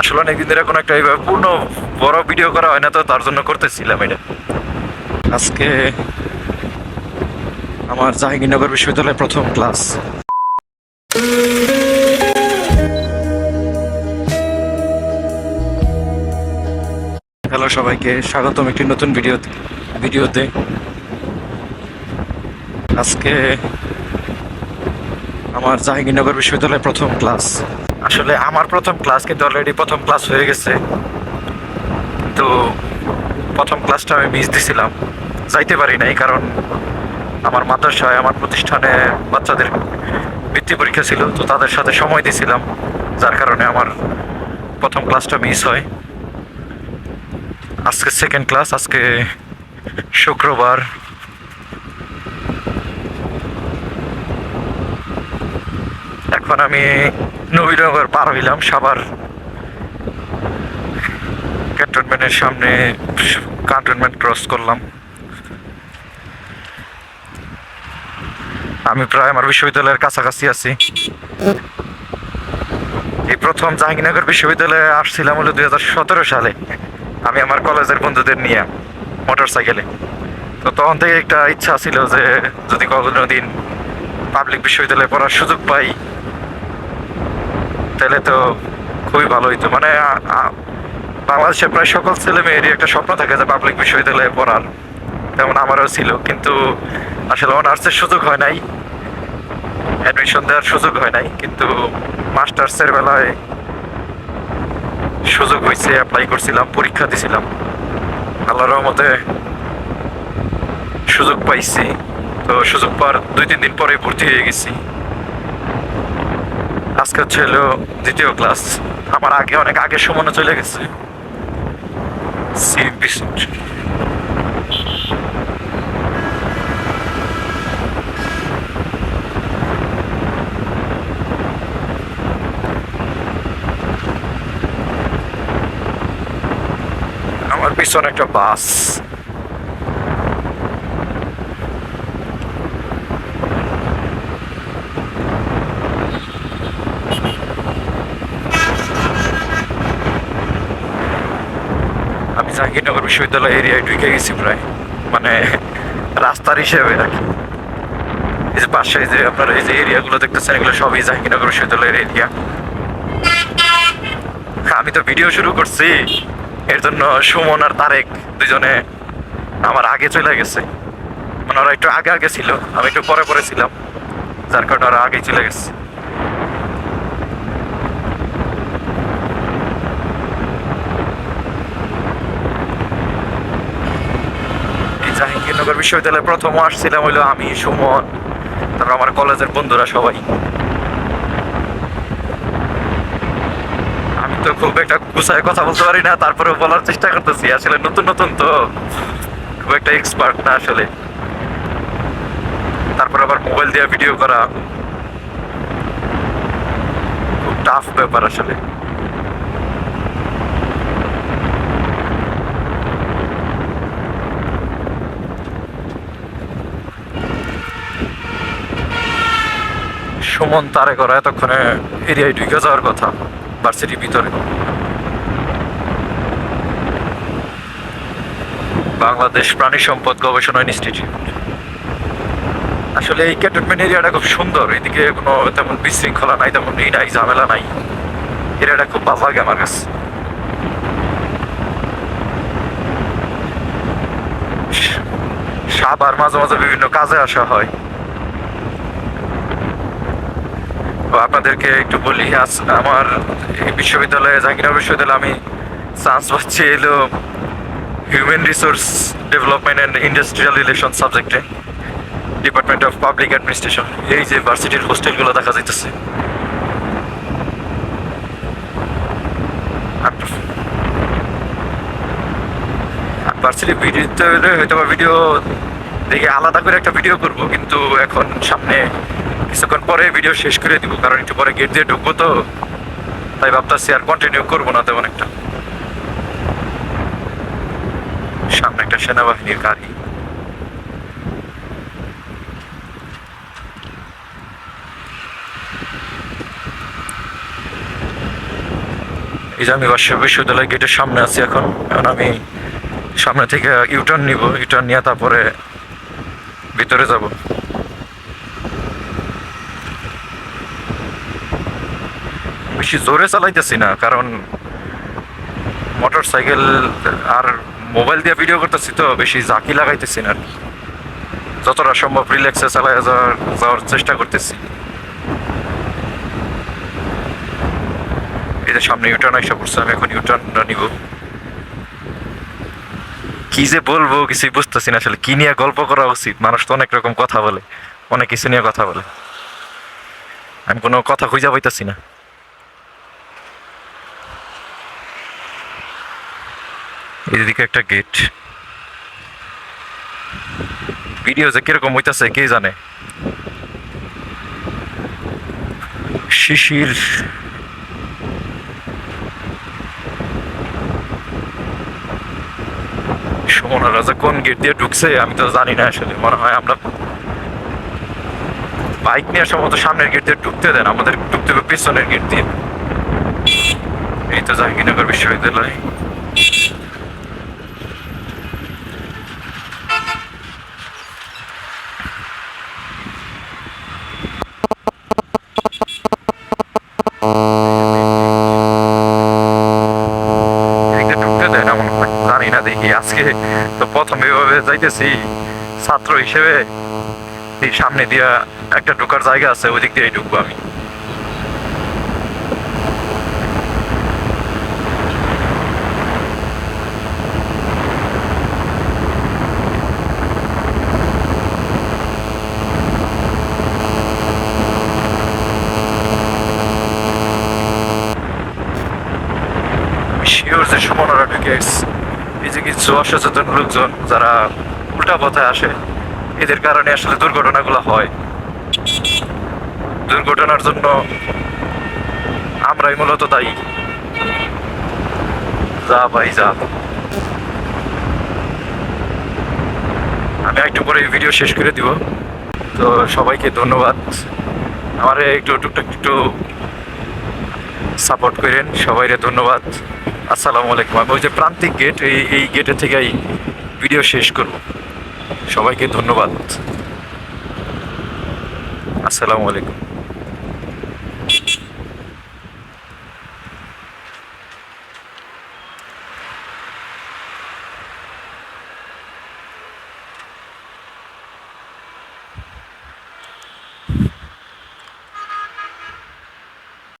আসলে অনেকদিন ধরে কোনো একটা এইভাবে পূর্ণ বড় ভিডিও করা হয় না তো তার জন্য করতেছিলাম এটা। আজকে আমার জাহাঙ্গীরনগর বিশ্ববিদ্যালয়ের প্রথম ক্লাস। হ্যালো সবাইকে, স্বাগতম একটি নতুন ভিডিও ভিডিওতে আজকে আমার জাহাঙ্গীরনগর বিশ্ববিদ্যালয়ের প্রথম ক্লাস। আসলে আমার প্রথম ক্লাস কিন্তু অলরেডি প্রথম ক্লাস হয়ে গেছে। তো প্রথম ক্লাসটা আমি মিস দিছিলাম। যাইতে পারি নাই কারণ আমার মাদ্রাসায়, আমার প্রতিষ্ঠানে বাচ্চাদের বৃত্তি পরীক্ষা ছিল, তো তাদের সাথে সময় দিছিলাম, যার কারণে আমার প্রথম ক্লাসটা মিস হয়। আজকে সেকেন্ড ক্লাস আজকে শুক্রবার। এখন আমি নবীনগর পার হইলাম, সাবার ক্যান্টনমেন্টের সামনে ক্যান্টনমেন্ট ক্রস করলাম। আমি প্রায় আমার বিশ্ববিদ্যালয়ের কাছাকাছি আছি। এই প্রথম জাহাঙ্গীরনগর বিশ্ববিদ্যালয়ে আসছিলাম হলো দুই হাজার সতেরো সালে। আমি আমার কলেজের বন্ধুদের নিয়ে মোটর সাইকেলে তো তখন থেকে একটা ইচ্ছা ছিল যে যদি কোনো দিন পাবলিক বিশ্ববিদ্যালয়ে পড়ার সুযোগ পাই তাহলে তো খুবই ভালো হইতো। মানে বাংলাদেশের প্রায় সকল ছেলে মেয়েরই একটা স্বপ্ন থাকে যে পাবলিক বিশ্ববিদ্যালয়ে পড়ার। তেমন আমারও ছিল, কিন্তু আসলে অনার্সের সুযোগ হয় নাই। অ্যাডমিশন দেওয়ার সুযোগ হয় নাই, কিন্তু মাস্টার্সের বেলায় সুযোগ হয়েছে অ্যাপ্লাই করছিলাম, পরীক্ষা দিছিলাম। আল্লাহর রহমতে সুযোগ পাইছি। তো সুযোগ পাওয়ার দুই, তিন দিন পরে ভর্তি হয়ে গেছি। আজকে হচ্ছে দ্বিতীয় ক্লাস। আমার আগে, অনেক আগে সময় চলে গেছে। আমার পিছনে একটা বাস। জাহাঙ্গীরনগর বিশ্ববিদ্যালয় এরিয়ায় ঢুকে গেছি প্রায়। মানে রাস্তার হিসেবে আর কি। এই যে পাশে যে আপনারা এই যে এরিয়াগুলো দেখতেছেন, এগুলো সবই জাহাঙ্গীরনগর বিশ্ববিদ্যালয়ের এরিয়া আমি তো ভিডিও শুরু করছি। এর জন্য সুমন আর তারেক দুজনে আমার আগে চলে গেছে। মানে ওরা একটু আগে আগে ছিল, আমি একটু পরে পরে ছিলাম। যার কারণে ওরা আগেই চলে গেছে। জাহাঙ্গীরনগর বিশ্ববিদ্যালয়ে প্রথম আসছিলাম হইল আমি, সুমন, তারপর আমার কলেজের বন্ধুরা সবাই। আমি তো খুব একটা গুছায় কথা বলতে পারি না তারপরে বলার চেষ্টা করতেছি, আসলে নতুন নতুন তো খুব একটা এক্সপার্ট না আসলে। তারপর আবার মোবাইল দিয়ে ভিডিও করা, খুব টাফ ব্যাপার আসলে। সুমন তারে করা এতক্ষণে এরিয়ায় ঢুকে যাওয়ার কথা, ভার্সিটির ভিতরে। বাংলাদেশ প্রাণী সম্পদ গবেষণা ইনস্টিটিউট। আসলে এই ক্যান্টনমেন্ট এরিয়াটা খুব সুন্দর, এদিকে কোনো তেমন বিশৃঙ্খলা নাই, তেমন ই নাই, ঝামেলা নাই। এরিয়াটা খুব ভালো লাগে আমার কাছে। সাবার মাঝে মাঝে বিভিন্ন কাজে আসা হয় তো আপনাদেরকে একটু বলি, আজ আমার বিশ্ববিদ্যালয়ে, জাহাঙ্গীরনগর বিশ্ববিদ্যালয়ে আমি চান্স পাচ্ছি এলো human resource development and industrial relation সাবজেক্টে ডিপার্টমেন্ট অফ পাবলিক অ্যাডমিনিস্ট্রেশন এই যে ভার্সিটির হোস্টেলগুলো দেখা যাইতেছে। ভার্সিটির ভিডিওতে হয়তো ভিডিও দেখে আলাদা করে একটা ভিডিও করব, কিন্তু এখন সামনে কিছুক্ষণ পরে ভিডিও শেষ করে দিব, কারণ একটু পরে গেট দিয়ে ঢুকবো তো। তাই ভাবতেছি আর কন্টিনিউ করব না তেমন একটা। সামনে একটা সেনাবাহিনীর গাড়ি। রাজশাহী বিশ্ববিদ্যালয় গেটের সামনে আছি এখন এখন আমি সামনে থেকে ইউটার্ন নিব ইউটার্ন নিয়ে তারপরে ভিতরে যাব। বেশি জোরে চালাইতেছি না, কারণ মোটর সাইকেল আর মোবাইল দিয়ে ভিডিও করতেছি তো বেশি জাকি লাগাইতেছি না যতটা সম্ভব রিল্যাক্সে চালাই যাওয়ার যাওয়ার চেষ্টা করতেছি। এই যে সামনে ইউটার্ন এসে পড়ছে, আমি এখন ইউটার্নটা নিব। কি যে বলব, কিছুই বুঝতেছি না আসলে, কি নিয়ে গল্প করা উচিত? মানুষ তো অনেক রকম কথা বলে, অনেক কিছু নিয়ে কথা বলে। আমি কোনো কথা খুঁজে পাইতেছি না। এদিকে একটা গেট ভিডিও যে কীরকম হইতাছে, কে জানে? শিশির। সুমনা রাজা কোন গেট দিয়ে ঢুকছে, আমি তো জানি না আসলে, মনে হয় আমরা বাইক নিয়ে সম্ভবত সামনের গেট দিয়ে ঢুকতে দেন, আমাদের ঢুকতে হবে পেছনের গেট দিয়ে। এই তো জাহাঙ্গীরনগর বিশ্ববিদ্যালয় এদিকে ঢুকতে দেয় না মনে হয় জানি না দেখি আজকে তো প্রথম এভাবে যাইতেছি, ছাত্র হিসেবে সামনে দিয়া একটা ঢোকার জায়গা আছে, ওই দিক দিয়ে ঢুকবো আমি। এই যে কিছু অসচেতন লোকজন যারা উল্টা পথে আসে, এদের কারণে আসলে দুর্ঘটনাগুলো হয়। দুর্ঘটনার জন্য আমরাই মূলত দায়ী। যা ভাই, যা। আমি একটু পরে ভিডিও শেষ করে দিব। তো সবাইকে ধন্যবাদ। আমার একটু টুকটাক একটু সাপোর্ট করেন। সবাইরে ধন্যবাদ। আসসালামু আলাইকুম। আমি ওই যে প্রান্তিক গেট এই এই গেটে এই ভিডিও শেষ করব। সবাইকে ধন্যবাদ। আসসালামু আলাইকুম।